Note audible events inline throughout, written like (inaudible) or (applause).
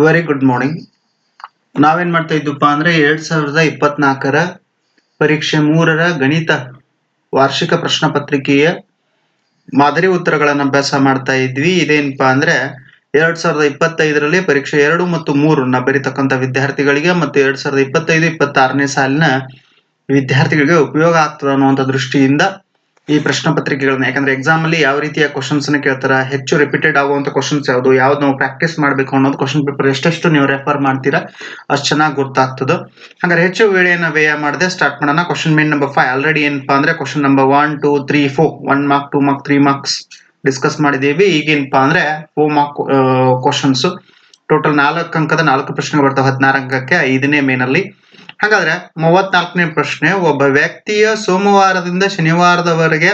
Very good morning ನಾವೇನ್ ಮಾಡ್ತಾ ಇದ್ದಪ್ಪ ಅಂದ್ರೆ ಎರಡ್ ಸಾವಿರದ ಇಪ್ಪತ್ನಾಲ್ಕರ ಪರೀಕ್ಷೆ ಮೂರರ ಗಣಿತ ವಾರ್ಷಿಕ ಪ್ರಶ್ನೆ ಪತ್ರಿಕೆಯ ಮಾದರಿ ಉತ್ತರಗಳನ್ನು ಅಭ್ಯಾಸ ಮಾಡ್ತಾ ಇದ್ವಿ. ಇದೇನಪ್ಪಾ ಅಂದ್ರೆ ಎರಡ್ ಸಾವಿರದ ಇಪ್ಪತ್ತೈದರಲ್ಲಿ ಪರೀಕ್ಷೆ ಎರಡು ಮತ್ತು ಮೂರನ್ನ ಬರೀತಕ್ಕಂಥ ವಿದ್ಯಾರ್ಥಿಗಳಿಗೆ ಮತ್ತು ಎರಡ್ ಸಾವಿರದ ಇಪ್ಪತ್ತೈದು, ಇಪ್ಪತ್ತಾರನೇ ಸಾಲಿನ ವಿದ್ಯಾರ್ಥಿಗಳಿಗೆ ಉಪಯೋಗ ಆಗ್ತದೆ ಅನ್ನುವಂಥ ದೃಷ್ಟಿಯಿಂದ ಈ ಪ್ರಶ್ನೆ ಪತ್ರಿಕೆಗಳನ್ನ, ಯಾಕಂದ್ರೆ ಎಕ್ಸಾಮ್ ಅಲ್ಲಿ ಯಾವ ರೀತಿಯ ಕ್ವಶನ್ಸ್ ಕೇಳ್ತಾರ, ಹೆಚ್ಚು ರಿಪೀಟೆಡ್ ಆಗುವಂತ ಕ್ವಶನ್ಸ್ ಯಾವುದು, ಯಾವ್ದು ನಾವು ಪ್ರಾಕ್ಟೀಸ್ ಮಾಡಬೇಕು ಅನ್ನೋದು ಕ್ವಶನ್ ಪೇಪರ್ ಎಷ್ಟೆಷ್ಟು ನೀವು ರೆಫರ್ ಮಾಡ್ತೀರಾ, ಅಷ್ಟು ಚೆನ್ನಾಗಿ ಗೊತ್ತಾಗ್ತದೆ. ಹಂಗಾರೆ ಹೆಚ್ಚು ವೇಳೆಯನ್ನ ವ್ಯಯ ಮಾಡದೆ ಸ್ಟಾರ್ಟ್ ಮಾಡೋಣ. Question main number five already ಏನಪ್ಪಾ ಅಂದ್ರೆ question number one two three four one mark two mark three marks discuss ಮಾಡಿದೀವಿ. ಈಗೇನಪ್ಪಾ ಅಂದ್ರೆ ಫೋರ್ ಮಾರ್ಕ್ ಕ್ವಶನ್ಸ್ ಟೋಟಲ್ ನಾಲ್ಕು ಅಂಕದ ನಾಲ್ಕು ಪ್ರಶ್ನೆ ಬರ್ತಾವೆ, ಹದಿನಾರು ಅಂಕಕ್ಕೆ, ಐದನೇ ಮೇನಲ್ಲಿ ಹಾಗಾದ್ರೆ ಮೂವತ್ನಾಲ್ಕನೇ ಪ್ರಶ್ನೆ, ಒಬ್ಬ ವ್ಯಕ್ತಿಯ ಸೋಮವಾರದಿಂದ ಶನಿವಾರದವರೆಗೆ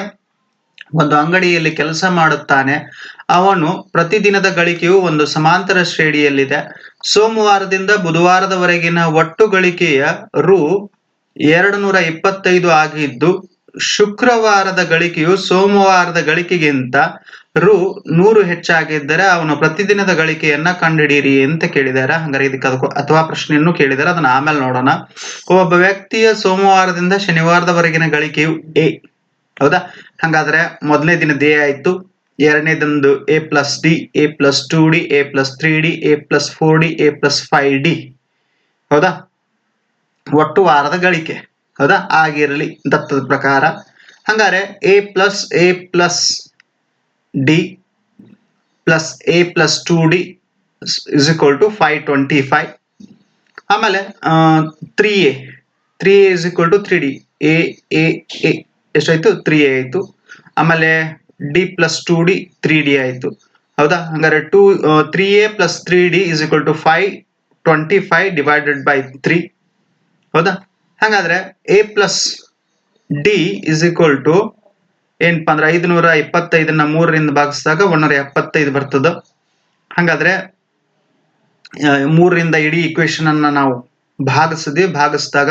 ಒಂದು ಅಂಗಡಿಯಲ್ಲಿ ಕೆಲಸ ಮಾಡುತ್ತಾನೆ. ಅವನು ಪ್ರತಿದಿನದ ಗಳಿಕೆಯು ಒಂದು ಸಮಾಂತರ ಶ್ರೇಣಿಯಲ್ಲಿದೆ. ಸೋಮವಾರದಿಂದ ಬುಧವಾರದವರೆಗಿನ ಒಟ್ಟು ಗಳಿಕೆಯ ರು ಎರಡು ನೂರ ಇಪ್ಪತ್ತೈದು ಆಗಿದ್ದು, ಶುಕ್ರವಾರದ ಗಳಿಕೆಯು ಸೋಮವಾರದ ಗಳಿಕೆಗಿಂತ ರು ನೂರು ಹೆಚ್ಚಾಗಿದ್ದರೆ ಅವನು ಪ್ರತಿದಿನದ ಗಳಿಕೆಯನ್ನ ಕಂಡುಹಿಡಿಯಿರಿ ಅಂತ ಕೇಳಿದ್ದಾರೆ. ಹಂಗಾರೆ ಇದಕ್ಕೆ ಅದಕ್ಕೂ ಅಥವಾ ಪ್ರಶ್ನೆಯನ್ನು ಕೇಳಿದ್ದಾರೆ. ಅದನ್ನ ಆಮೇಲೆ ನೋಡೋಣ. ಒಬ್ಬ ವ್ಯಕ್ತಿಯ ಸೋಮವಾರದಿಂದ ಶನಿವಾರದವರೆಗಿನ ಗಳಿಕೆಯು ಎ. ಹೌದಾ? ಹಂಗಾದ್ರೆ ಮೊದಲನೇ ದಿನ ಎ ಆಯ್ತು. ಎರಡನೇದೊಂದು A plus D, A plus two D, A plus three D, A plus four D, A plus five D. ಹೌದಾ? ಒಟ್ಟು ವಾರದ ಗಳಿಕೆ. ಹೌದಾ? ಆಗಿರಲಿ. ದತ್ತದ ಪ್ರಕಾರ. ಹಂಗಾರೆ A plus A plus D plus A plus two D is to to five twenty five ಆಮೇಲೆ three A three A is equal to three D A A A ಎಷ್ಟಾಯ್ತು? ತ್ರೀ ಎ ಆಯಿತು. ಆಮೇಲೆ D plus two D three D ಆಯಿತು. ಹೌದಾ? ಹಂಗಾರೆ two three A plus three D is equal to five twenty five divided by three ಹೌದಾ? ಹಾಗಾದ್ರೆ A plus D is equal to ಏನಪ್ಪಾ ಅಂದ್ರೆ ಐದುನೂರ ಇಪ್ಪತ್ತೈದನ್ನ ಮೂರರಿಂದ ಭಾಗಿಸಿದಾಗ ಒಂದೂರ ಎಪ್ಪತ್ತೈದು ಬರ್ತದ. ಹಾಗಾದ್ರೆ ಮೂರರಿಂದ ಇಡೀ ಇಕ್ವೇಶನ್ ಅನ್ನ ನಾವು ಭಾಗಿಸಿದ್ವಿ. ಭಾಗಿಸಿದಾಗ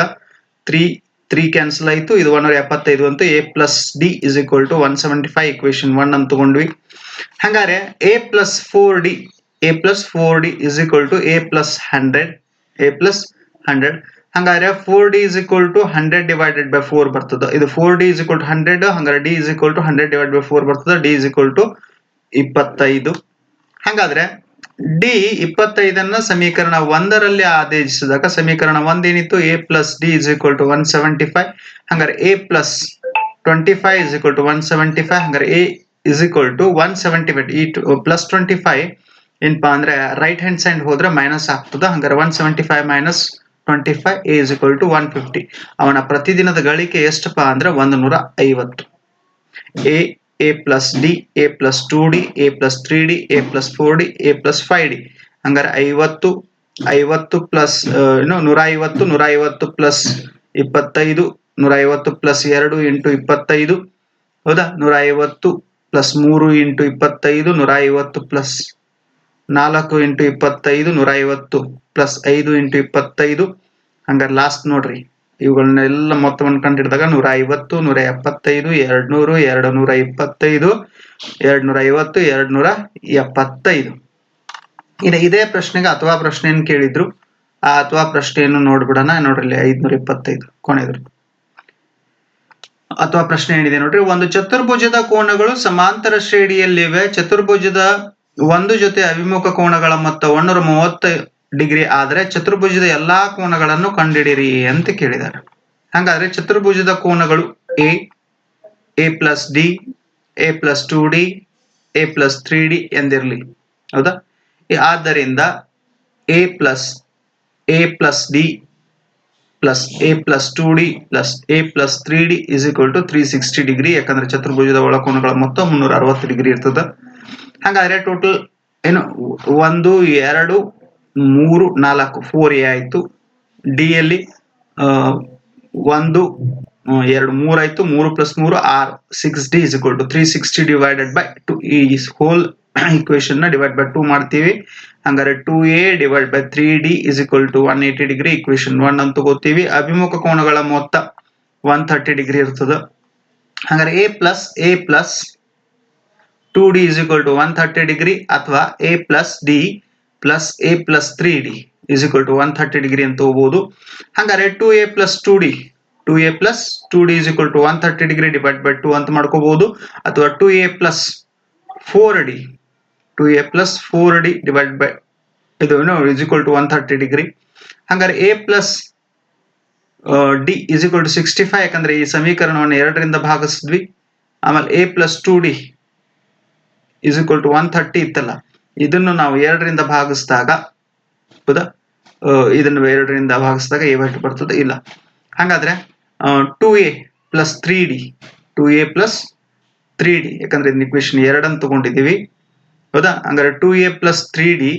ತ್ರೀ ತ್ರೀ ಕ್ಯಾನ್ಸಲ್ ಆಯ್ತು. ಇದು ಒನ್ನೂರ ಎಪ್ಪತ್ತೈದು ಅಂತ A plus D is equal to one seventy five equation one ಅಂತ ತಗೊಂಡ್ವಿ. ಹಂಗಾರೆ A plus four D A plus four D is equal to A plus hundred A plus hundred ಹಂಗಾರೆ four D is equal to hundred divided by four ಬರ್ತದ. ಇದು four D is equal to hundred ಹಂಗಾರೆ D is equal to hundred divide by four ಬರ್ತದೆ. D is equal to ಇಪ್ಪತ್ತೈದು. ಹಂಗಾದ್ರೆ D ಇಪ್ಪತ್ತೈದನ್ನ ಸಮೀಕರಣ ಒಂದರಲ್ಲಿ ಆದೇಶಿಸಿದಾಗ ಸಮೀಕರಣ ಒಂದೇನಿತ್ತು? A plus D is equal to one seventy five ಹಂಗಾರೆ A plus twenty five is equal to one seventy five ಹಂಗಾರೆ A is equal to one seventy five ಈ plus twenty five ಏನಪ್ಪಾ ಅಂದ್ರೆ ರೈಟ್ ಹ್ಯಾಂಡ್ ಸೈಡ್ ಹೋದ್ರೆ minus ಆಗ್ತದ. ಹಂಗಾರೆ one seventy five minus twenty five A equal to one fifty ಅವನ ಪ್ರತಿದಿನದ ಗಳಿಕೆ ಎಷ್ಟಪ್ಪ ಅಂದ್ರೆ ಒಂದು ನೂರ ಐವತ್ತು A A plus D A plus two D A plus three D A plus four D A plus five D ಹಂಗಾರೆ ಐವತ್ತು ಐವತ್ತು ಪ್ಲಸ್ ಏನು ನೂರ ಐವತ್ತು ನೂರ ಐವತ್ತು ಪ್ಲಸ್ ಇಪ್ಪತ್ತೈದು ನೂರ ಐವತ್ತು ಪ್ಲಸ್ ಎರಡು ಇಂಟು ಇಪ್ಪತ್ತೈದು. ಹೌದಾ? ನೂರ ಐವತ್ತು ಪ್ಲಸ್ ಮೂರು ಇಂಟು ಇಪ್ಪತ್ತೈದು ನೂರ ಐವತ್ತು ಪ್ಲಸ್ ನಾಲ್ಕು ಇಂಟು ಇಪ್ಪತ್ತೈದು ನೂರ ಐವತ್ತು ಪ್ಲಸ್ ಐದು ಇಂಟು ಇಪ್ಪತ್ತೈದು. ಹಂಗಾರೆ ಲಾಸ್ಟ್ ನೋಡ್ರಿ. ಇವುಗಳನ್ನೆಲ್ಲ ಮೊತ್ತವನ್ನು ಕಂಡಿಡಿದಾಗ ನೂರ ಐವತ್ತು ನೂರ ಎಪ್ಪತ್ತೈದು ಎರಡ್ ನೂರು ಎರಡು ನೂರ ಇಪ್ಪತ್ತೈದು ಎರಡು ನೂರ ಐವತ್ತು ಎರಡ್ ನೂರ ಎಪ್ಪತ್ತೈದು ಇನ್ನು ಇದೇ ಪ್ರಶ್ನೆಗೆ ಅಥವಾ ಪ್ರಶ್ನೆಯನ್ನು ಕೇಳಿದ್ರು, ಆ ಅಥವಾ ಪ್ರಶ್ನೆಯನ್ನು ನೋಡ್ಬಿಡೋಣ. ನೋಡ್ರಿ ಐದ್ನೂರ ಇಪ್ಪತ್ತೈದು ಕೊನೆದ್ರು ಅಥವಾ ಪ್ರಶ್ನೆ ಏನಿದೆ ನೋಡ್ರಿ, ಒಂದು ಚತುರ್ಭುಜದ ಕೋನಗಳು ಸಮಾಂತರ ಶ್ರೇಣಿಯಲ್ಲಿವೆ. ಚತುರ್ಭುಜದ ಒಂದು ಜೊತೆ ಅಭಿಮುಖ ಕೋಣಗಳ ಮೊತ್ತ ಒಂದೂರ ಮೂವತ್ತು ಡಿಗ್ರಿ ಆದರೆ ಚತುರ್ಭುಜದ ಎಲ್ಲಾ ಕೋನಗಳನ್ನು ಕಂಡುಹಿಡಿಯಿರಿ ಅಂತ ಕೇಳಿದ್ದಾರೆ. ಹಾಗಾದ್ರೆ ಚತುರ್ಭುಜದ ಕೋನಗಳು A A plus D A plus two D A plus three D ಎಂದಿರಲಿ. ಹೌದಾ? ಆದ್ದರಿಂದ A plus A plus D plus A plus two D plus A plus three D is equal to three sixty degree ಯಾಕಂದ್ರೆ ಚತುರ್ಭುಜದ ಒಳಕೋನಗಳ ಮೊತ್ತ ಮುನ್ನೂರ ಅರವತ್ತು degree ಇರ್ತದೆ. ಹಾಗಾದ್ರೆ total ಏನು ಒಂದು ಎರಡು ಮೂರು ನಾಲ್ಕು ಫೋರ್ ಎ ಆಯ್ತು. ಡಿ ಅಲ್ಲಿ ಆ, ಒಂದು ಎರಡು ಮೂರು ಆಯ್ತು. ಮೂರು ಪ್ಲಸ್ ಮೂರು R. Six D is equal to three sixty divided by two ಈ ಹೋಲ್ ಇಕ್ವೇಶನ್ನ ಡಿವೈಡ್ ಬೈ ಟೂ ಮಾಡ್ತೀವಿ. ಹಂಗಾರೆ two A divide by three D is equal to one eighty degree equation one ಅಂತ ತಗೋತೀವಿ ಅಭಿಮುಖ ಕೋಣಗಳ ಮೊತ್ತ ಒನ್ ಥರ್ಟಿ ಡಿಗ್ರಿ ಇರ್ತದೆ. ಹಂಗಾರೆ A plus A plus two D is equal to one thirty degree ಅಥವಾ A plus D plus A plus three D is equal to one thirty degree ಅಂತ ಹೋಗ್ಬೋದು. ಹಂಗಾರೆ two A plus two D two A plus two D is equal to one thirty degree divide by two ಅಂತ ಮಾಡ್ಕೋಬಹುದು ಅಥವಾ two A plus four D two A plus four D divide by ಇದು is equal to one thirty degree ಹಂಗಾರೆ A plus D is equal to sixty five ಯಾಕಂದ್ರೆ ಈ ಸಮೀಕರಣವನ್ನು ಎರಡರಿಂದ ಭಾಗಿಸಿದ್ವಿ. ಆಮೇಲೆ A plus two D is equal to one thirty ಇತ್ತಲ್ಲ, ಇದನ್ನು ನಾವು ಎರಡರಿಂದ ಭಾಗಿಸಿದಾಗ, ಹೌದಾ? ಇದನ್ನು ಎರಡರಿಂದ ಭಾಗಿಸಿದಾಗ ಎ ಬೈ ಟು ಬರ್ತದೆ? ಇಲ್ಲ. ಹಾಗಾದ್ರೆ two A plus three D two A plus three D ಯಾಕಂದ್ರೆ ಇದನ್ನ ಇಕ್ವೇಶನ್ ಎರಡನ್ನು ತಗೊಂಡಿದ್ದೀವಿ, ಹೌದಾ? ಹಂಗಾರೆ two A plus three D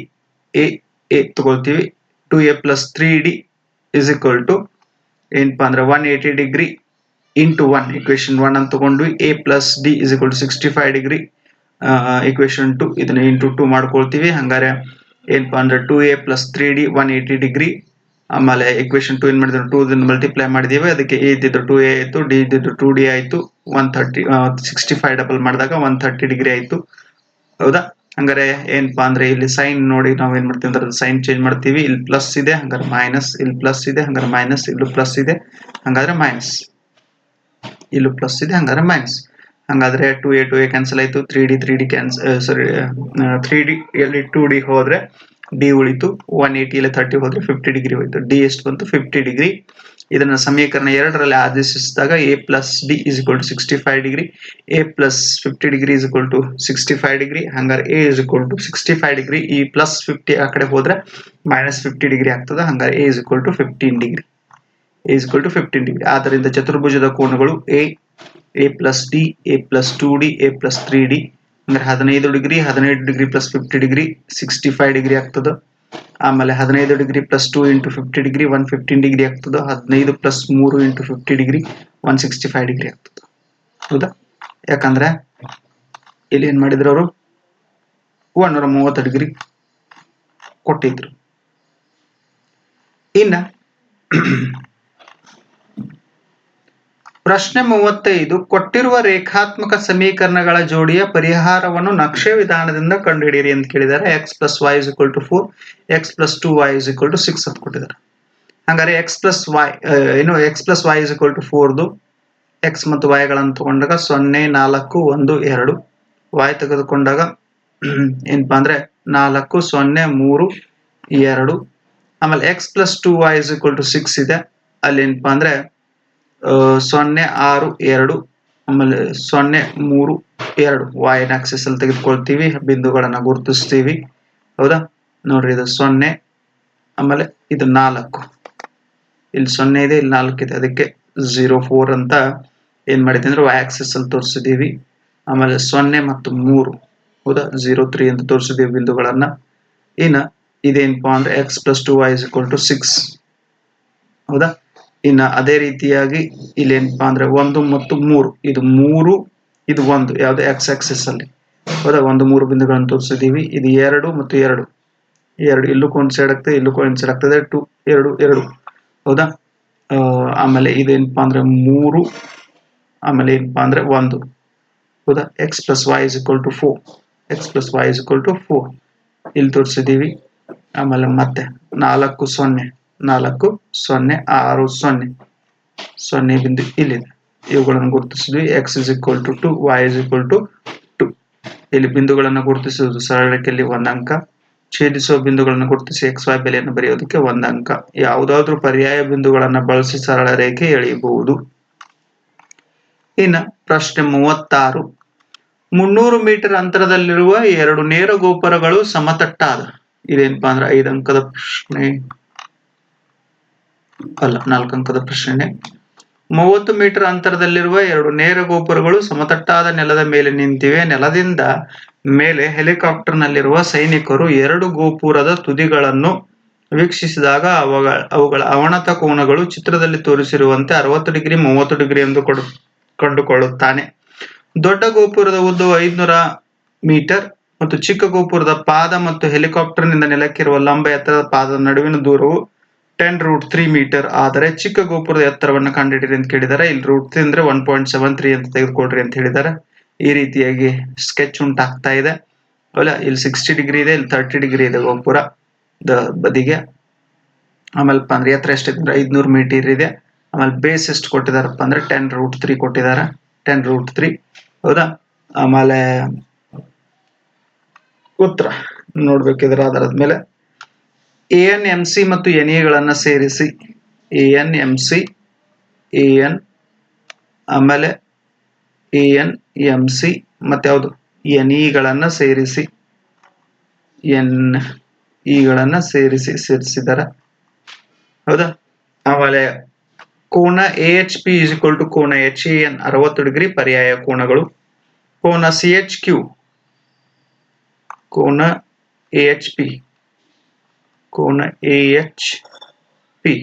A A ತಗೊಳ್ತೀವಿ. Two A plus three D is equal to ಏನಪ್ಪಾ ಅಂದ್ರೆ one eighty degree into one equation one ಅಂತ ತಗೊಂಡ್ವಿ. A plus D is equal to sixty five degree equation two ಇದನ್ನ into two ಮಾಡ್ಕೊಳ್ತೀವಿ. ಹಂಗಾರೆ ಏನಪ್ಪ ಅಂದ್ರೆ two A plus three D one eighty degree ಆಮೇಲೆ ಇಕ್ವೇಶನ್ ಟು ಏನ್ ಮಾಡಿದ್ರು? ಟೂ ಇದನ್ನ ಮಲ್ಟಿಪ್ಲೈ ಮಾಡಿದೀವಿ. ಅದಕ್ಕೆ ಎ ಇದ್ದಿದ್ದು ಟೂ ಎ ಆಯ್ತು ಡಿ ಇದ್ದಿದ್ದು ಟೂ ಡಿ ಆಯ್ತು. One thirty sixty five double ಮಾಡಿದಾಗ ಒನ್ ಥರ್ಟಿ ಡಿಗ್ರಿ ಆಯ್ತು. ಹೌದಾ? ಹಂಗಾರೆ ಏನಪ್ಪಾ ಅಂದ್ರೆ ಇಲ್ಲಿ ಸೈನ್ ನೋಡಿ ನಾವು ಏನ್ ಮಾಡ್ತೀವಿ ಅಂದ್ರೆ ಸೈನ್ ಚೇಂಜ್ ಮಾಡ್ತೀವಿ. ಇಲ್ಲಿ ಪ್ಲಸ್ ಇದೆ, ಹಂಗಾರೆ ಮೈನಸ್ ಇಲ್ಲಿ ಪ್ಲಸ್ ಇದೆ, ಹಂಗಾರೆ ಮೈನಸ್ ಇಲ್ಲೂ ಪ್ಲಸ್ ಇದೆ, ಹಂಗಾದ್ರೆ ಮೈನಸ್ ಇಲ್ಲೂ ಪ್ಲಸ್ ಇದೆ, ಹಂಗಾರೆ ಮೈನಸ್ ಹಂಗಾದ್ರೆ two A two A cancel ಆಯ್ತು. ತ್ರೀ ಡಿ ತ್ರೀ ಡಿ ಕ್ಯಾನ್ಸ್ ಸಾರಿ ತ್ರೀ ಡಿ ಎಲ್ಲಿ ಟೂ ಡಿ ಹೋದ್ರೆ ಡಿ ಉಳಿತು. ಒನ್ ಏಯ್ಟಿ ಇಲ್ಲ ತರ್ಟಿ ಹೋದ್ರೆ ಫಿಫ್ಟಿ ಡಿಗ್ರಿ ಹೋಯ್ತು. ಡಿ ಎಷ್ಟು ಬಂತು? ಫಿಫ್ಟಿ ಡಿಗ್ರಿ ಇದನ್ನ ಸಮೀಕರಣ ಎರಡರಲ್ಲಿ ಆದೇಶಿಸಿದಾಗ A plus D is equal to sixty five degree A plus fifty degree is equal to sixty five degree ಹಂಗಾರೆ A is equal to sixty five degree ಈ plus fifty ಆ ಕಡೆ ಹೋದ್ರೆ ಮೈನಸ್ ಫಿಫ್ಟಿ ಡಿಗ್ರಿ ಆಗ್ತದೆ. ಹಂಗಾರೆ A is equal to fifteen degree A is equal to fifteen degree ಆದ್ದರಿಂದ ಚತುರ್ಭುಜದ ಕೋನಗಳು A A plus D A plus two D A plus three D ಅಂದ್ರೆ ಹದಿನೈದು ಡಿಗ್ರಿ ಹದಿನೈದು degree plus fifty degree sixty five degree ಆಗ್ತದ. ಆಮೇಲೆ ಹದಿನೈದು degree plus two into fifty degree one fifteen degree ಆಗ್ತದ. ಹದಿನೈದು ಪ್ಲಸ್ ಮೂರು into fifty degree one sixty five degree ಆಗ್ತದ. ಹೌದಾ? ಯಾಕಂದ್ರೆ ಇಲ್ಲಿ ಏನ್ ಮಾಡಿದ್ರು ಅವರು? ಒಂದೂರ ಮೂವತ್ತು ಡಿಗ್ರಿ ಕೊಟ್ಟಿದ್ರು. ಇನ್ನ ಪ್ರಶ್ನೆ ಮೂವತ್ತೈದು, ಕೊಟ್ಟಿರುವ ರೇಖಾತ್ಮಕ ಸಮೀಕರಣಗಳ ಜೋಡಿಯ ಪರಿಹಾರವನ್ನು ನಕ್ಷೆ ವಿಧಾನದಿಂದ ಕಂಡುಹಿಡಿಯಿರಿ ಅಂತ ಕೇಳಿದ್ದಾರೆ. X plus Y is equal to four X plus two Y is equal to six ಅಂತ ಕೊಟ್ಟಿದ್ದಾರೆ. ಹಾಗಾದ್ರೆ ಎಕ್ಸ್ ಪ್ಲಸ್ ವೈ ಏನು X plus Y is equal to ಫೋರ್ದು X ಮತ್ತು ವೈಗಳನ್ನು ತಗೊಂಡಾಗ ಸೊನ್ನೆ, ನಾಲ್ಕು, ಒಂದು, ಎರಡು. ವೈ ತೆಗೆದುಕೊಂಡಾಗ (clears throat) ಏನಪ್ಪ ಅಂದರೆ ನಾಲ್ಕು, ಸೊನ್ನೆ, ಮೂರು, ಎರಡು. ಆಮೇಲೆ X plus two Y is equal to six ಇದೆ. ಅಲ್ಲಿ ಏನಪ್ಪ ಅಂದ್ರೆ ಸೊನ್ನೆ ಆರು ಎರಡು, ಆಮೇಲೆ ಸೊನ್ನೆ ಮೂರು ಎರಡು. ವಾಯನ್ ಆಕ್ಸಿಸ್ ಅಲ್ಲಿ ತೆಗೆದುಕೊಳ್ತೀವಿ, ಬಿಂದುಗಳನ್ನು ಗುರುತಿಸ್ತೀವಿ. ಹೌದಾ? ನೋಡ್ರಿ ಇದು ಸೊನ್ನೆ, ಆಮೇಲೆ ಇದು ನಾಲ್ಕು. ಇಲ್ಲಿ ಸೊನ್ನೆ ಇದೆ, ಇಲ್ಲಿ ನಾಲ್ಕು ಇದೆ. ಅದಕ್ಕೆ ಝೀರೋ ಫೋರ್ ಅಂತ ಏನ್ ಮಾಡಿದ್ವಿ ಅಂದ್ರೆ ವೈ ಆಕ್ಸಿಸ್ ಅಲ್ಲಿ ತೋರಿಸಿದೀವಿ. ಆಮೇಲೆ ಸೊನ್ನೆ ಮತ್ತು ಮೂರು. ಹೌದಾ? ಝೀರೋ ತ್ರೀ ಅಂತ ತೋರಿಸಿದೀವಿ ಬಿಂದುಗಳನ್ನ. ಇನ್ನ ಇದೇನಪ್ಪ ಅಂದ್ರೆ X plus two Y is equal to six ಹೌದಾ? ಇನ್ನ ಅದೇ ರೀತಿಯಾಗಿ ಇಲ್ಲಿ ಏನಪ್ಪಾ ಅಂದ್ರೆ ಒಂದು ಮತ್ತು ಮೂರು. ಇದು ಮೂರು, ಇದು ಒಂದು. ಯಾವ್ದು ಎಕ್ಸ್ ಆಕ್ಸಿಸ್ ಅಲ್ಲಿ. ಹೌದಾ? ಒಂದು, ಮೂರು ಬಿಂದುಗಳನ್ನು ತೋರಿಸಿದೀವಿ ಇದು ಎರಡು ಮತ್ತು ಎರಡು. ಎರಡು. ಇಲ್ಲೂ ಸೈಡ್ ಆಗ್ತದೆ, ಇಲ್ಲೂ ಸೈಡ್ ಆಗ್ತದೆ. ಟು ಎರಡು ಎರಡು. ಹೌದಾ? ಆಮೇಲೆ ಇದೇನಪ್ಪಾ ಅಂದ್ರೆ ಮೂರು, ಆಮೇಲೆ ಏನಪ್ಪಾ ಅಂದ್ರೆ ಒಂದು. ಹೌದಾ? X plus Y is equal to four X plus Y is equal to four ಇಲ್ಲಿ ತೋರಿಸಿದೀವಿ ಆಮೇಲೆ ಮತ್ತೆ ನಾಲ್ಕು, ಸೊನ್ನೆ. ನಾಲ್ಕು, ಸೊನ್ನೆ, ಆರು, ಸೊನ್ನೆ. ಸೊನ್ನೆ ಬಿಂದು ಇಲ್ಲಿದೆ. ಇವುಗಳನ್ನು ಗುರುತಿಸಿದ್ವಿ. X is equal to two Y is equal to two ಇಲ್ಲಿ ಬಿಂದುಗಳನ್ನು ಗುರುತಿಸುವುದು ಸರಳ ರೇಖೆಯಲ್ಲಿ ಒಂದು ಅಂಕ ಛೇದಿಸುವ ಬಿಂದುಗಳನ್ನು ಗುರುತಿಸಿ ಎಕ್ಸ್ ವೈ ಬೆಲೆಯನ್ನು ಬರೆಯೋದಕ್ಕೆ ಒಂದು ಅಂಕ ಯಾವುದಾದ್ರೂ ಪರ್ಯಾಯ ಬಿಂದುಗಳನ್ನು ಬಳಸಿ ಸರಳ ರೇಖೆ ಎಳೆಯಬಹುದು. ಇನ್ನು ಪ್ರಶ್ನೆ ಮೂವತ್ತಾರು. ಮುನ್ನೂರು ಮೀಟರ್ ಅಂತರದಲ್ಲಿರುವ ಎರಡು ನೇರ ಗೋಪುರಗಳು ಸಮತಟ್ಟಾದ. ಇದೇನಪ್ಪಾ ಅಂದ್ರೆ ಐದು ಅಂಕದ ಪ್ರಶ್ನೆ. ಅಲ್ಲ ನಾಲ್ಕು ಅಂಕದ ಪ್ರಶ್ನೆ ಮೂವತ್ತು ಮೀಟರ್ ಅಂತರದಲ್ಲಿರುವ ಎರಡು ನೇರ ಗೋಪುರಗಳು ಸಮತಟ್ಟಾದ ನೆಲದ ಮೇಲೆ ನಿಂತಿವೆ. ನೆಲದಿಂದ ಮೇಲೆ ಹೆಲಿಕಾಪ್ಟರ್ ನಲ್ಲಿರುವ ಸೈನಿಕರು ಎರಡು ಗೋಪುರದ ತುದಿಗಳನ್ನು ವೀಕ್ಷಿಸಿದಾಗ ಅವುಗಳ ಅವುಗಳ ಅವನತ ಕೋನಗಳು ಚಿತ್ರದಲ್ಲಿ ತೋರಿಸಿರುವಂತೆ ಅರವತ್ತು ಡಿಗ್ರಿ, ಮೂವತ್ತು ಡಿಗ್ರಿ ಎಂದು ಕೊಡು, ಕಂಡುಕೊಳ್ಳುತ್ತಾನೆ. ದೊಡ್ಡ ಗೋಪುರದ ಉದ್ದವು ಐದುನೂರ ಮೀಟರ್ ಮತ್ತು ಚಿಕ್ಕ ಗೋಪುರದ ಪಾದ ಮತ್ತು ಹೆಲಿಕಾಪ್ಟರ್ನಿಂದ ನೆಲಕ್ಕಿರುವ ಲಂಬ ಎತ್ತರದ ಪಾದದ ನಡುವಿನ ದೂರವು ಟೆನ್ ರೂಟ್ ತ್ರೀ ಮೀಟರ್ ಆದರೆ ಚಿಕ್ಕ ಗೋಪುರದ ಎತ್ತರವನ್ನು ಕಂಡುಹಿಡಿರಿ ಅಂತ ಕೇಳಿದ್ದಾರೆ ಇಲ್ಲಿ ರೂಟ್ ತ್ರೀ ಅಂದ್ರೆ ಒನ್ ಪಾಯಿಂಟ್ ಸೆವೆನ್ ತ್ರೀ ಅಂತ ತೆಗೆದುಕೊಳ್ರಿ ಅಂತ ಹೇಳಿದ್ದಾರೆ ಈ ರೀತಿಯಾಗಿ ಸ್ಕೆಚ್ ಉಂಟಾಗ್ತಾ ಇದೆ. ಅಲ್ಲ ಇಲ್ಲಿ ಸಿಕ್ಸ್ಟಿ ಡಿಗ್ರಿ ಇದೆ, ಇಲ್ಲಿ ತರ್ಟಿ ಡಿಗ್ರಿ ಇದೆ ಗೋಪುರ. ದ ಬದಿಗೆ. ಆಮೇಲೆ ಅಂದ್ರೆ ಎತ್ತರ ಎಷ್ಟೈತೆ ಅಂದ್ರೆ ಐದ್ನೂರು ಮೀಟರ್ ಇದೆ. ಆಮೇಲೆ ಬೇಸ್ ಎಷ್ಟು ಕೊಟ್ಟಿದಾರಪ್ಪ ಅಂದ್ರೆ ಟೆನ್ ರೂಟ್ ತ್ರೀ ಕೊಟ್ಟಿದ್ದಾರೆ. ಟೆನ್ ರೂಟ್ ತ್ರೀ ಹೌದಾ? ಆಮೇಲೆ ಉತ್ತರ ನೋಡ್ಬೇಕಿದ್ರ ಆಧಾರದ ಮೇಲೆ. ಎ ಎನ್ ಎಂ ಸಿ ಮತ್ತು ಎನ್ ಗಳನ್ನ ಸೇರಿಸಿ. A N M C, A N, ಆಮೇಲೆ ಎ ಎನ್ ಎಂ ಸಿ, ಮತ್ತೆ ಯಾವುದು? ಎನ್ ಗಳನ್ನ ಸೇರಿಸಿ. ಎನ್ ಇಗಳನ್ನ ಸೇರಿಸಿ ಸೇರಿಸಿದಾರ. ಹೌದಾ? ಆಮೇಲೆ ಕೋನ A H P is equal to ಕೋನ ಎಚ್ ಎ ಎನ್, ಅರವತ್ತು ಡಿಗ್ರಿ ಪರ್ಯಾಯ ಕೋನಗಳು. ಕೋನ ಸಿ ಎಚ್ ಕ್ಯೂ, ಕೋನ ಎ ಎಚ್ ಪಿ. ಕೋನ ಎ ಎಚ್ ಪಿ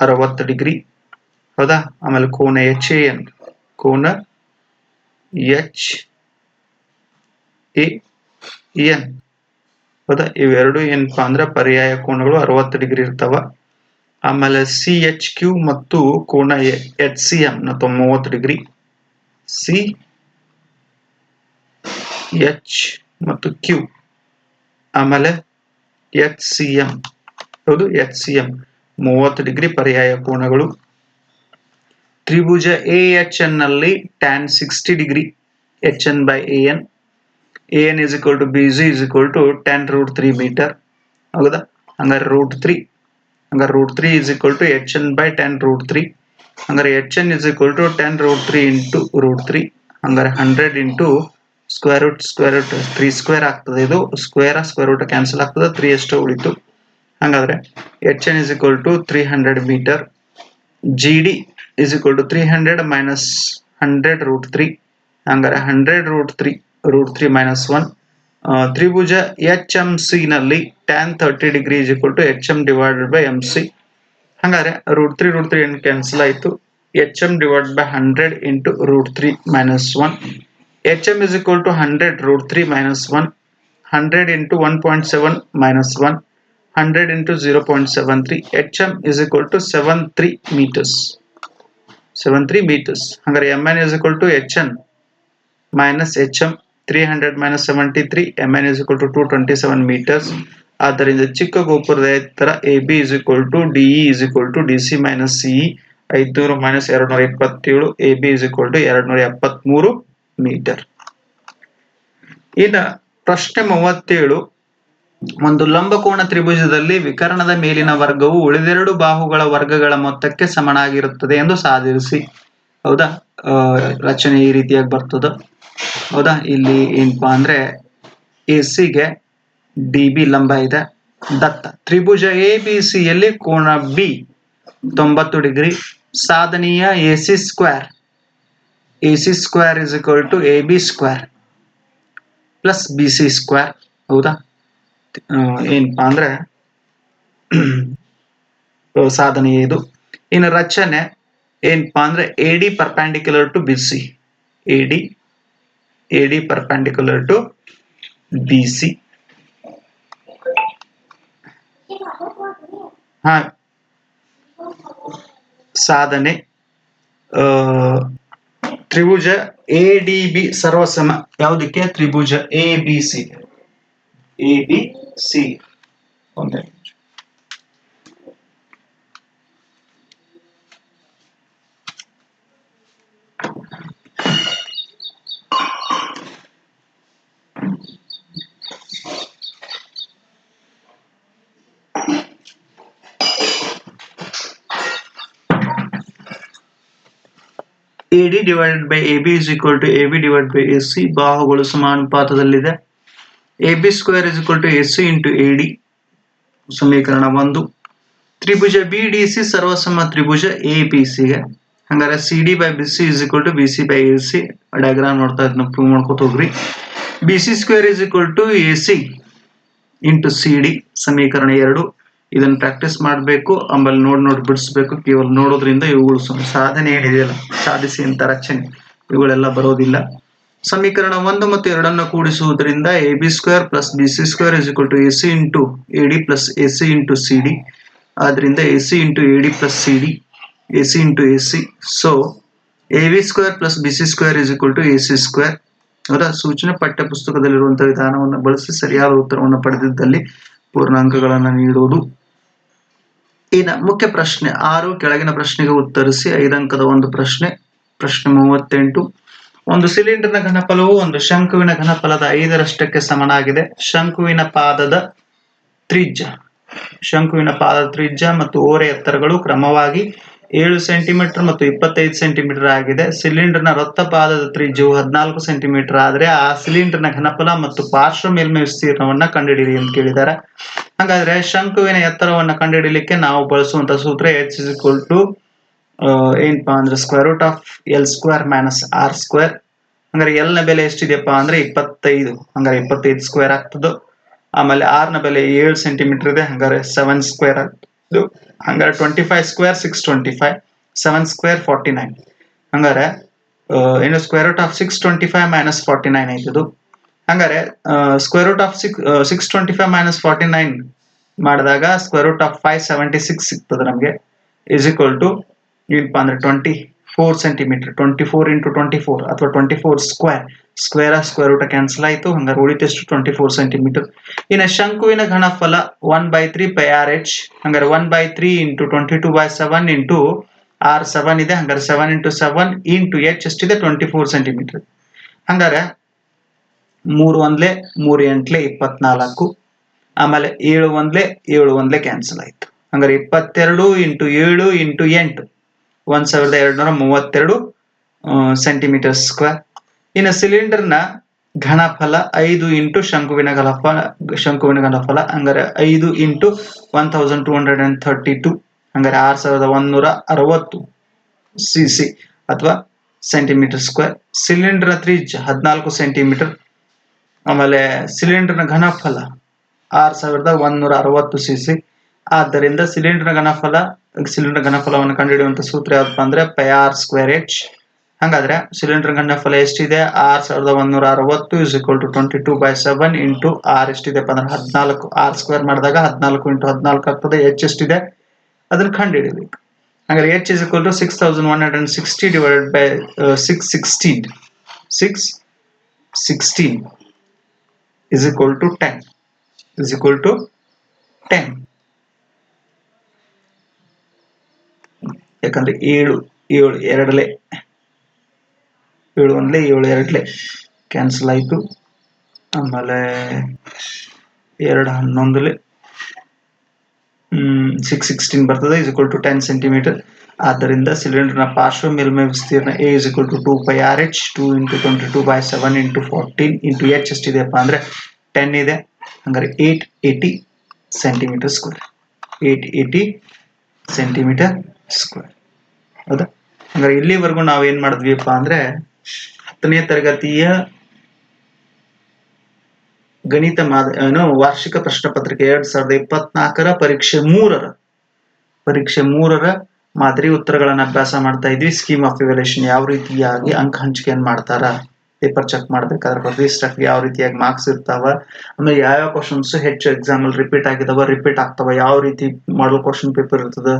ಅರವತ್ತು ಡಿಗ್ರಿ ಹೌದಾ ಆಮೇಲೆ ಕೋನ ಎಚ್ ಎ ಎನ್ ಕೋನ ಎಚ್ ಎ ಎನ್ ಹೌದಾ ಇವೆರಡು ಏನಪ್ಪಾ ಅಂದ್ರೆ ಪರ್ಯಾಯ ಕೋನಗಳು ಅರವತ್ತು ಡಿಗ್ರಿ ಇರ್ತಾವ. ಆಮೇಲೆ ಸಿ ಎಚ್ ಕ್ಯೂ ಮತ್ತು ಕೋನ ಎಚ್ ಸಿ ಎಂ ನ ಮೂವತ್ತು ಡಿಗ್ರಿ. ಸಿ ಎಚ್ ಮತ್ತು ಕ್ಯೂ ಆಮೇಲೆ ಎಚ್ ಸಿ ಎಂ ಹೌದು ಎಚ್ ಸಿ ಎಂ ಮೂವತ್ತು ಡಿಗ್ರಿ ಪರ್ಯಾಯ ಕೋನಗಳು. ತ್ರಿಭುಜ A H ಎನ್ನಲ್ಲಿ tan sixty degree H N by A N A N is equal to B G is equal to ten root three meter ಹೌದಾ? ಹಂಗಾರೆ root three ಹಂಗಾರೆ root three is equal to H N by ten root three ಹಂಗಾರೆ H N is equal to ten root three into root three ಹಂಗಾರೆ hundred into square root square root three square ಆಗ್ತದೆ ಇದು. Square square root cancel ಆಗ್ತದೆ three ಎಷ್ಟು ಉಳಿತು. ಹಂಗಾದ್ರೆ H N is equal to three hundred meter G D is equal to three hundred minus hundred root three ಹಂಗಾರೆ hundred root three root three minus one ತ್ರಿಭುಜ H M C ನಲ್ಲಿ tan thirty degree is equal to H M divided by M C ಹಂಗಾರೆ root three root three ಏನು cancel ಆಯಿತು? H M divide by hundred into root three minus one hundred into zero point seven three H M is equal to seven three meters seven three meters ಹಂಗಾರೆ M N is equal to H N minus H M three hundred minus seventy three M N is equal to two twenty seven meters ಆದ್ದರಿಂದ ಚಿಕ್ಕ ಗೋಪುರದ ಎತ್ತರ A B is equal to D E is equal to D C minus C ಐದ್ನೂರು minus ಎರಡು ನೂರ ಇಪ್ಪತ್ತೇಳು A B is equal to meter. ಇನ್ನ ಪ್ರಶ್ನೆ ಮೂವತ್ತೇಳು. ಒಂದು ಲಂಬಕೋಣ ತ್ರಿಭುಜದಲ್ಲಿ ವಿಕರಣದ ಮೇಲಿನ ವರ್ಗವು ಉಳಿದೆರಡು ಬಾಹುಗಳ ವರ್ಗಗಳ ಮೊತ್ತಕ್ಕೆ ಸಮನಾಗಿರುತ್ತದೆ ಎಂದು ಸಾಧಿಸಿ. ಹೌದಾ? ರಚನೆ ಈ ರೀತಿಯಾಗಿ ಬರ್ತದ. ಹೌದಾ? ಇಲ್ಲಿ ಏನಪ್ಪಾ ಅಂದ್ರೆ ಎ ಗೆ ಡಿ ಬಿ ಲಂಬ ಇದೆ. ದತ್ತ. ತ್ರಿಭುಜ ಎ ಬಿ ಸಿ ಯಲ್ಲಿ ಕೋನ ಬಿ ತೊಂಬತ್ತು degree. ಸಾಧನೀಯ A C square A C square is equal to A B square plus B C square ಹೌದಾ? ಏನಪ್ಪ ಅಂದ್ರೆ (clears throat) ಸಾಧನೆ ಇದು. ಇನ್ನು ರಚನೆ ಏನಪ್ಪಾ ಅಂದ್ರೆ A D perpendicular to B C A D A D perpendicular to B C ಹಾ. ಸಾಧನೆ ತ್ರಿಭುಜ ಎ ಡಿ ಬಿ ಸರ್ವಸಮ. ಯಾವುದಕ್ಕೆ? ತ್ರಿಭುಜ A B C. A B C. ಒಂದೇ. AD divided by A B is equal to A B divide by A C ಬಾಹುಗಳು ಸಮಾನುಪಾತದಲ್ಲಿದೆ. A B square is equal to S C into A D ಸಮೀಕರಣ ಒಂದು. ತ್ರಿಭುಜ B D C ಸರ್ವಸಮ್ಮ ತ್ರಿಭುಜ A B C ಗೆ. ಹಂಗಾರೆ C D by B C is equal to B C by A C diagram ನೋಡ್ತಾ ಇದ್ನ prove ಮಾಡ್ಕೋತ ಹೋಗ್ರಿ. B C square is equal to A C into C D ಸಮೀಕರಣ ಎರಡು. ಇದನ್ನ ಪ್ರಾಕ್ಟೀಸ್ ಮಾಡಬೇಕು ಆಮೇಲೆ ನೋಡ್ ನೋಡಿ ಬಿಡಿಸ್ಬೇಕು, ಕೇವಲ ನೋಡೋದ್ರಿಂದ ಇವುಗಳು ಸಾಧನೆ ಏನಿದೆಯಲ್ಲ, ಸಾಧಿಸಿ ಅಂತ ರಚನೆ ಇವುಗಳೆಲ್ಲ ಬರೋದಿಲ್ಲ. ಸಮೀಕರಣ ಒಂದು ಮತ್ತು ಎರಡನ್ನು ಕೂಡಿಸುವುದರಿಂದ A B square plus B C square is equal to A C into A D plus A C into C D ಆದ್ರಿಂದ A C into A D plus C D A C into A C so A B square plus B C square is equal to A C square ಅವರ ಸೂಚನೆ ಪಠ್ಯ ಪುಸ್ತಕದಲ್ಲಿರುವಂತಹ ವಿಧಾನವನ್ನು ಬಳಸಿ ಸರಿಯಾದ ಉತ್ತರವನ್ನು ಪಡೆದಿದ್ದಲ್ಲಿ ಪೂರ್ಣಾಂಕಗಳನ್ನು ನೀಡುವುದು. ಇನ್ನು ಮುಖ್ಯ ಪ್ರಶ್ನೆ, ಆರು ಕೆಳಗಿನ ಪ್ರಶ್ನೆಗೆ ಉತ್ತರಿಸಿ ಐದಂಕದ ಒಂದು ಪ್ರಶ್ನೆ ಪ್ರಶ್ನೆ ಮೂವತ್ತೆಂಟು. ಒಂದು ಸಿಲಿಂಡರ್ನ ಘನಫಲವು ಒಂದು ಶಂಕುವಿನ ಘನಫಲದ ಐದರಷ್ಟಕ್ಕೆ ಸಮನಾಗಿದೆ. ಶಂಕುವಿನ ಪಾದದ ತ್ರಿಜ್ಯ. ಶಂಕುವಿನ ಪಾದ ತ್ರಿಜ್ಯ ಮತ್ತು ಓರೆ ಎತ್ತರಗಳು ಕ್ರಮವಾಗಿ ಏಳು ಸೆಂಟಿಮೀಟರ್ ಮತ್ತು ಇಪ್ಪತ್ತೈದು ಸೆಂಟಿಮೀಟರ್ ಆಗಿದೆ. ಸಿಲಿಂಡರ್ನ ರಕ್ತಪಾದದ ಪಾದದ ತ್ರಿಜ್ಯವು ಹದಿನಾಲ್ಕು ಸೆಂಟಿಮೀಟರ್ ಆದರೆ ಆ ಸಿಲಿಂಡರ್ನ ಘನಫಲ ಮತ್ತು ಪಾರ್ಶ್ವ ಮೇಲ್ಮೈ ವಿಸ್ತೀರ್ಣವನ್ನು ಕಂಡುಹಿಡಿಯಿರಿ ಅಂತ ಕೇಳಿದ್ದಾರೆ. ಹಾಗಾದ್ರೆ ಶಂಕುವಿನ ಎತ್ತರವನ್ನು ಕಂಡುಹಿಡಿಯಲಿಕ್ಕೆ ನಾವು ಬಳಸುವಂತ ಸೂತ್ರ ಎಚ್ ಇಸ್ ಈಕ್ವಲ್ ಟು ಏನಪ್ಪಾ ಅಂದ್ರೆ square root of L square minus R square ಹಂಗಾರೆ ಎಲ್ನ ಬೆಲೆ ಎಷ್ಟಿದೆಯಪ್ಪ ಅಂದ್ರೆ ಇಪ್ಪತ್ತೈದು. ಹಂಗಾರೆ ಇಪ್ಪತ್ತೈದು ಸ್ಕ್ವೇರ್ ಆಗ್ತದೆ ಆಮೇಲೆ ಆರ್ನ ಬೆಲೆ ಏಳು ಸೆಂಟಿಮೀಟರ್ ಇದೆ. ಹಂಗಾರೆ ಸೆವೆನ್ ಸ್ಕ್ವೇರ್ ಆಗ್ತದೆ ಹಂಗಾರೆ twenty five square six twenty five seven square forty nine ಹಂಗಾರೆ ಏನು square root of six twenty five minus forty nine ಆಯ್ತದು. ಹಂಗಾರೆ square root of six six twenty five minus forty nine ಮಾಡಿದಾಗ square root of five seventy six ಸಿಗ್ತದೆ ನಮಗೆ. Is equal to ಏನಪ್ಪ ಅಂದ್ರೆ twenty four centimeter twenty four into twenty four ಅಥವಾ twenty four square square square ಊಟ cancel ಆಯಿತು, ಹಂಗಾರೆ ಉಳಿತೆಷ್ಟು twenty four centimetre ಇನ್ನು ಶಂಕುವಿನ ಘನಫಲ one by three pi R H ಹಂಗಾರೆ one by three into twenty two by seven into R seven ಇದೆ, ಹಂಗಾರೆ seven into seven into H ಎಷ್ಟಿದೆ twenty four centimetre ಹಂಗಾರೆ ಮೂರು ಒಂದ್ಲೆ ಮೂರು ಎಂಟ್ಲೆ ಇಪ್ಪತ್ನಾಲ್ಕು, ಆಮೇಲೆ ಏಳು ಒಂದ್ಲೆ ಏಳು ಒಂದ್ಲೆ ಕ್ಯಾನ್ಸಲ್ ಆಯ್ತು. ಹಂಗಾರೆ ಇಪ್ಪತ್ತೆರಡು ಇಂಟು ಏಳು ಇಂಟು ಎಂಟು. ಒಂದ್ ಸಾವಿರದ ಎರಡ್ನೂರ ಮೂವತ್ತೆರಡು ಸೆಂಟಿಮೀಟರ್ ಸ್ಕ್ವೇರ್ ಇನ್ನು ಸಿಲಿಂಡರ್ನ ಘನಫಲ ಐದು ಇಂಟು ಶಂಕುವಿನ ಘನಫಲ ಶಂಕುವಿನ ಘನಫಲ ಹಂಗಾರೆ ಐದು into one thousand two hundred and thirty two ಹಂಗಾರೆ ಆರು ಸಾವಿರದ ಒಂದೂರ ಅರವತ್ತು ಸಿ ಸಿ ಅಥವಾ ಸೆಂಟಿಮೀಟರ್ ಸ್ಕ್ವೇರ್ ಸಿಲಿಂಡರ್ನ ತ್ರಿಜ್ಯ ಹದಿನಾಲ್ಕು ಸೆಂಟಿಮೀಟರ್ ಆಮೇಲೆ ಸಿಲಿಂಡರ್ನ ಘನಫಲ ಆರು ಸಾವಿರದ ಒಂದೂರ ಅರವತ್ತು ಸಿ ಸಿ ಆದ್ದರಿಂದ ಸಿಲಿಂಡರ್ನ ಘನಫಲ ಸಿಲಿಂಡರ್ ಘನಫಲವನ್ನು ಕಂಡುಹಿಡಿಯುವಂತ ಸೂತ್ರ ಯಾವ್ದಪ್ಪ ಅಂದ್ರೆ ಪೈ ಆರ್ ಸ್ಕ್ವೇರ್ ಎಚ್ ಹಂಗಾದ್ರೆ ಸಿಲಿಂಡರ್ ಘನಫಲ ಎಷ್ಟಿದೆ? ಆರ್ ಸಾವಿರದ ಒಂದೂರ ಅರವತ್ತು is equal to twenty two by seven into R ಎಷ್ಟಿದೆ ಅಂದ್ರೆ ಹದಿನಾಲ್ಕು. ಆರ್ ಸ್ಕ್ವೇರ್ ಮಾಡಿದಾಗ ಹದಿನಾಲ್ಕು ಇಂಟು ಹದಿನಾಲ್ಕು ಆಗ್ತದೆ. ಎಚ್ ಎಷ್ಟಿದೆ? ಅದನ್ನ ಕಂಡುಹಿಡಿಬೇಕು ಹಾಗಾದ್ರೆ H is equal to six thousand one hundred sixty divided by six sixteen six sixteen is equal to ten is equal to ten ಯಾಕಂದ್ರೆ ಏಳು ಏಳು, ಎರಡಲೆ, ಏಳು ಒಂದ್ಲೆ, ಏಳು ಎರಡಲೆ. ಕ್ಯಾನ್ಸಲ್ ಆಯ್ತು. ಆಮೇಲೆ ಎರಡು ಹನ್ನೊಂದಲೆ. ಸಿಕ್ಸ್ ಸಿಕ್ಸ್ಟೀನ್ ಬರ್ತದೆ is equal to ten centimeter ಆದ್ದರಿಂದ ಸಿಲಿಂಡರ್ನ ಪಾರ್ಶ್ವ ಮೇಲ್ಮೈ ವಿಸ್ತೀರ್ಣ A is equal to two by R H two into twenty two by seven into fourteen into H ಎಷ್ಟಿದೆಯಪ್ಪ ಅಂದ್ರೆ ಟೆನ್ ಇದೆ. ಹಂಗಾರೆ eight eighty centimeter square eight eighty centimeter square ಹೌದಾ? ಅಂದ್ರೆ ಇಲ್ಲಿವರೆಗೂ ನಾವು ಏನ್ ಮಾಡಿದ್ವಿಪ್ಪ ಅಂದ್ರೆ ಹತ್ತನೇ ತರಗತಿಯ ಗಣಿತ ಮಾದ, ಏನು, ವಾರ್ಷಿಕ ಪ್ರಶ್ನೆ ಪತ್ರಿಕೆ ಎರಡ್ ಸಾವಿರದ ಇಪ್ಪತ್ನಾಲ್ಕರ ಪರೀಕ್ಷೆ ಮೂರರ ಪರೀಕ್ಷೆ ಮೂರರ ಮಾದರಿ ಉತ್ತರಗಳನ್ನ ಅಭ್ಯಾಸ ಮಾಡ್ತಾ ಇದ್ವಿ. ಸ್ಕೀಮ್ ಆಫ್ ಇವ್ಯಾಲ್ಯೂಷನ್ ಯಾವ ರೀತಿಯಾಗಿ ಅಂಕ ಹಂಚಿಕೆಯನ್ನು ಮಾಡ್ತಾರ ಪೇಪರ್ ಚೆಕ್ ಮಾಡ್ಬೇಕಾದ್ರೆ ಪ್ರತಿ ಸ್ಟೆಪ್ ಯಾವ ರೀತಿಯಾಗಿ ಮಾರ್ಕ್ಸ್ ಇರ್ತಾವ, ಆಮೇಲೆ ಯಾವ್ಯಾವ ಕ್ವಶನ್ಸ್ ಹೆಚ್ಚು ಎಕ್ಸಾಮ್ ಅಲ್ಲಿ ರಿಪೀಟ್ ಆಗಿದಾವ ರಿಪೀಟ್ ಆಗ್ತಾವ, ಯಾವ ರೀತಿ ಮಾಡಲ್ ಕ್ವಶನ್ ಪೇಪರ್ ಇರ್ತದ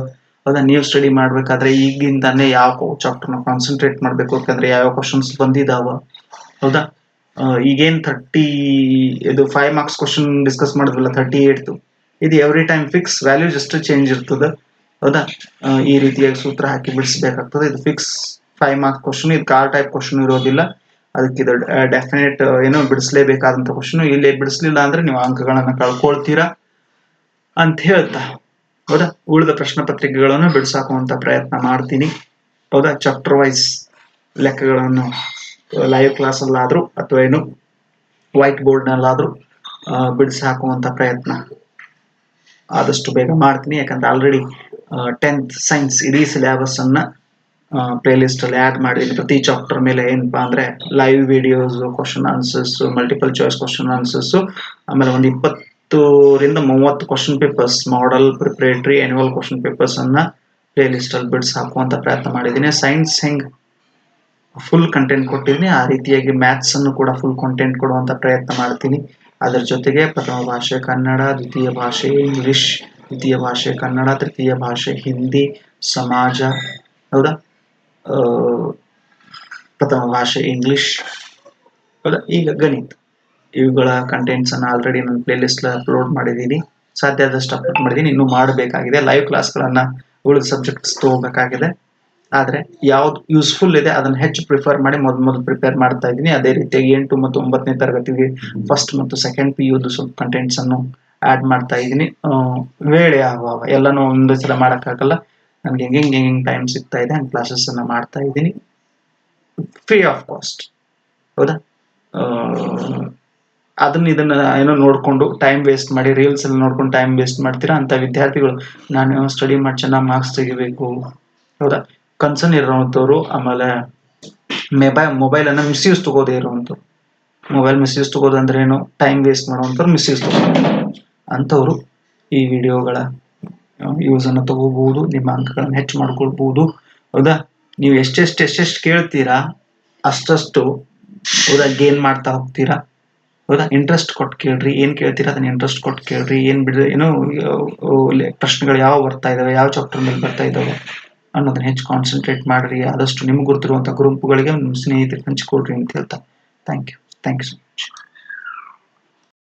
ಹೌದಾ ನೀವು ಸ್ಟಡಿ ಮಾಡ್ಬೇಕಾದ್ರೆ ಈಗಿಂದಾನೆ ಯಾವ ಚಾಪ್ಟರ್ನ ಕಾನ್ಸಂಟ್ರೇಟ್ ಮಾಡ್ಬೇಕು ಯಾಕಂದ್ರೆ ಯಾವ ಕ್ವಶನ್ಸ್ ಬಂದಿದಾವ. ಹೌದಾ? ಈಗೇನ್ ಥರ್ಟಿ ಇದು ಫೈವ್ ಮಾರ್ಕ್ಸ್ ಕ್ವಶನ್ ಡಿಸ್ಕಸ್ ಮಾಡಿದ್ವಲ್ಲ ಥರ್ಟಿ ಏಟ್ ಇದು every time fix value just change ಇರ್ತದ. ಹೌದಾ? ಈ ರೀತಿಯಾಗಿ ಸೂತ್ರ ಹಾಕಿ ಬಿಡಿಸ್ಬೇಕಾಗ್ತದೆ. ಇದು ಫಿಕ್ಸ್ ಫೈವ್ ಮಾರ್ಕ್ಸ್ ಕ್ವಶನ್ ಇದು ಕಾರ್ ಟೈಪ್ ಕ್ವಶನ್ ಇರೋದಿಲ್ಲ. ಅದಕ್ಕೆ ಇದು ಡೆಫಿನೆಟ್ ಏನೋ ಬಿಡಿಸಲೇಬೇಕಾದಂತ ಕ್ವಶನ್ ಇಲ್ಲಿ ಬಿಡಿಸ್ಲಿಲ್ಲ ಅಂದ್ರೆ ನೀವು ಅಂಕಗಳನ್ನ ಕಳ್ಕೊಳ್ತೀರಾ ಅಂತ ಹೇಳ್ತಾ. ಹೌದಾ? ಉಳಿದ ಪ್ರಶ್ನೆ ಪತ್ರಿಕೆಗಳನ್ನು ಬಿಡಿಸಾಕುವಂತ ಪ್ರಯತ್ನ ಮಾಡ್ತೀನಿ. ಹೌದಾ? ಚಾಪ್ಟರ್ ವೈಸ್ ಲೆಕ್ಕಗಳನ್ನು ಲೈವ್ ಕ್ಲಾಸ್ ಅಲ್ಲಾದ್ರೂ ಅಥವಾ ಏನು ವೈಟ್ ಬೋರ್ಡ್ ನಲ್ಲಾದ್ರೂ ಬಿಡಿಸಾಕುವಂತ ಪ್ರಯತ್ನ ಆದಷ್ಟು ಬೇಗ ಮಾಡ್ತೀನಿ. ಯಾಕಂದ್ರೆ ಆಲ್ರೆಡಿ ಟೆಂತ್ ಸೈನ್ಸ್ ಇಡೀ ಸಿಲೆಬಸ್ ಅನ್ನ ಪ್ಲೇಲಿಸ್ಟ್ ಅಲ್ಲಿ ಆಡ್ ಮಾಡಿದ್ದೀನಿ. ಪ್ರತಿ ಚಾಪ್ಟರ್ ಮೇಲೆ ಏನಪ್ಪಾ ಅಂದ್ರೆ live videos question answers multiple choice question answers ಆಮೇಲೆ ಒಂದು ಇಪ್ಪತ್ತರಿಂದ ಮೂವತ್ತು question papers model preparatory annual question papers ಅನ್ನ ಪ್ಲೇ ಲಿಸ್ಟ್ ಅಲ್ಲಿ ಬಿಡ್ಸ್ ಹಾಕುವಂತ ಪ್ರಯತ್ನ ಮಾಡಿದ್ದೀನಿ. ಸೈನ್ಸ್ ಹೆಂಗ್ ಫುಲ್ ಕಂಟೆಂಟ್ ಕೊಟ್ಟಿದ್ದೀನಿ, ಆ ರೀತಿಯಾಗಿ ಮ್ಯಾಥ್ಸ್ ಅನ್ನು ಕೂಡ ಫುಲ್ ಕಂಟೆಂಟ್ ಕೊಡುವಂತ ಪ್ರಯತ್ನ ಮಾಡ್ತೀನಿ. ಅದರ ಜೊತೆಗೆ ಪ್ರಥಮ ಭಾಷೆ ಕನ್ನಡ, ದ್ವಿತೀಯ ಭಾಷೆ ಇಂಗ್ಲಿಷ್, ದ್ವಿತೀಯ ಭಾಷೆ ಕನ್ನಡ, ತೃತೀಯ ಭಾಷೆ ಹಿಂದಿ, ಸಮಾಜ, ಹೌದಾ? ಪ್ರಥಮ ಭಾಷೆ ಇಂಗ್ಲಿಷ್, ಹೌದಾ? ಈಗ ಗಣಿತ. ಇವುಗಳ ಕಂಟೆಂಟ್ಸ್ ಅನ್ನ ಆಲ್ರೆಡಿ ನನ್ನ ಪ್ಲೇ ಲಿಸ್ಟ್ ಅಪ್ಲೋಡ್ ಮಾಡಿದ್ದೀನಿ. ಸಾಧ್ಯ ಆದಷ್ಟು ಅಪ್ಲೋಡ್ ಮಾಡಿದ್ದೀನಿ. ಇನ್ನೂ ಮಾಡಬೇಕಾಗಿದೆ. ಲೈವ್ ಕ್ಲಾಸ್ಗಳನ್ನು ಉಳಿದ ಸಬ್ಜೆಕ್ಟ್ಸ್ ತಗೋಬೇಕಾಗಿದೆ. ಆದರೆ ಯಾವ್ದು ಯೂಸ್ಫುಲ್ ಇದೆ, ಅದನ್ನು ಹೆಚ್ಚು ಪ್ರಿಫರ್ ಮಾಡಿ ಮೊದಲು ಮೊದಲು ಪ್ರಿಪೇರ್ ಮಾಡ್ತಾ ಇದ್ದೀನಿ. ಅದೇ ರೀತಿಯಾಗಿ ಎಂಟು ಮತ್ತು ಒಂಬತ್ತನೇ ತರಗತಿಗೆ ಫಸ್ಟ್ ಮತ್ತು ಸೆಕೆಂಡ್ ಪಿ ಯುದು ಸ್ವಲ್ಪ ಕಂಟೆಂಟ್ಸ್ ಅನ್ನು ಆ್ಯಡ್ ಮಾಡ್ತಾ ಇದ್ದೀನಿ. ವೇಳೆ ಆಗುವಾಗ. ಎಲ್ಲನೂ ಒಂದೇ ಸಲ ಮಾಡೋಕ್ಕಾಗಲ್ಲ. ನನಗೆ ಹೆಂಗೆ ಹೆಂಗೆ ಹೆಂಗೆ ಟೈಮ್ ಸಿಗ್ತಾ ಇದೆ. ಹಂಗೆ ಕ್ಲಾಸಸ್ಸನ್ನು ಮಾಡ್ತಾ ಇದ್ದೀನಿ. ಫ್ರೀ ಆಫ್ ಕಾಸ್ಟ್ ಹೌದಾ? ಅದನ್ನ ಇದನ್ನ ಏನೋ ನೋಡಿಕೊಂಡು ಟೈಮ್ ವೇಸ್ಟ್ ಮಾಡಿ ರೀಲ್ಸ್ ಎಲ್ಲ ನೋಡ್ಕೊಂಡು ಟೈಮ್ ವೇಸ್ಟ್ ಮಾಡ್ತೀರಾ ಅಂತ ವಿದ್ಯಾರ್ಥಿಗಳು, ನಾನು ಸ್ಟಡಿ ಮಾಡಿ ಚೆನ್ನಾಗಿ ಮಾರ್ಕ್ಸ್ ತೆಗಿಬೇಕು. ಹೌದಾ? ಕನ್ಸರ್ನ್ ಇರೋವಂಥವ್ರು ಆಮೇಲೆ ಮೊಬೈಲ್ ಮೊಬೈಲನ್ನು ಮಿಸ್ಯೂಸ್ ತಗೋದೇ ಇರುವಂಥವ್ರು. ಮೊಬೈಲ್ ಮಿಸ್ಯೂಸ್ ತಗೋದು ಅಂದ್ರೆ ಏನು? ಟೈಮ್ ವೇಸ್ಟ್ ಮಾಡುವಂಥವ್ರು ಮಿಸ್ಯೂಸ್ ತಗೋ ಅಂಥವ್ರು ಈ ವಿಡಿಯೋಗಳ ಯೂಸನ್ನು ತಗೋಬಹುದು ನಿಮ್ಮ ಅಂಕಗಳನ್ನು ಹೆಚ್ಚು ಮಾಡ್ಕೊಳ್ಬಹುದು ಹೌದಾ? ನೀವು ಎಷ್ಟೆಷ್ಟು ಎಷ್ಟೆಷ್ಟು ಕೇಳ್ತೀರಾ, ಅಷ್ಟಷ್ಟು, ಹೌದಾ ಗೇನ್ ಮಾಡ್ತಾ ಹೋಗ್ತೀರಾ. ಹೌದಾ ಇಂಟ್ರೆಸ್ಟ್ ಕೊಟ್ಟು ಕೇಳ್ರಿ, ಏನ್ ಕೇಳ್ತೀರಾ ಅದನ್ನ ಇಂಟ್ರೆಸ್ಟ್ ಕೊಟ್ಟು ಕೇಳ್ರಿ, ಏನ್ ಬಿಡ್ರಿ ಏನು ಪ್ರಶ್ನೆಗಳು ಯಾವ ಬರ್ತಾ ಇದಾವೆ, ಯಾವ ಚಾಪ್ಟರ್ ಮೇಲೆ ಬರ್ತಾ ಇದಾವೆ ಅನ್ನೋದನ್ನ ಹೆಚ್ಚು ಕಾನ್ಸಂಟ್ರೇಟ್ ಮಾಡ್ರಿ, ಆದಷ್ಟು ನಿಮ್ಗೆ ಗೊತ್ತಿರುವಂಥ ಗುಂಪುಗಳಿಗೆ ನಿಮ್ಮ ಸ್ನೇಹಿತರಿಗೆ ಹಂಚಿಕೊಳ್ರಿ ಅಂತ ಹೇಳ್ತಾ ಥ್ಯಾಂಕ್ ಯು ಥ್ಯಾಂಕ್ ಯು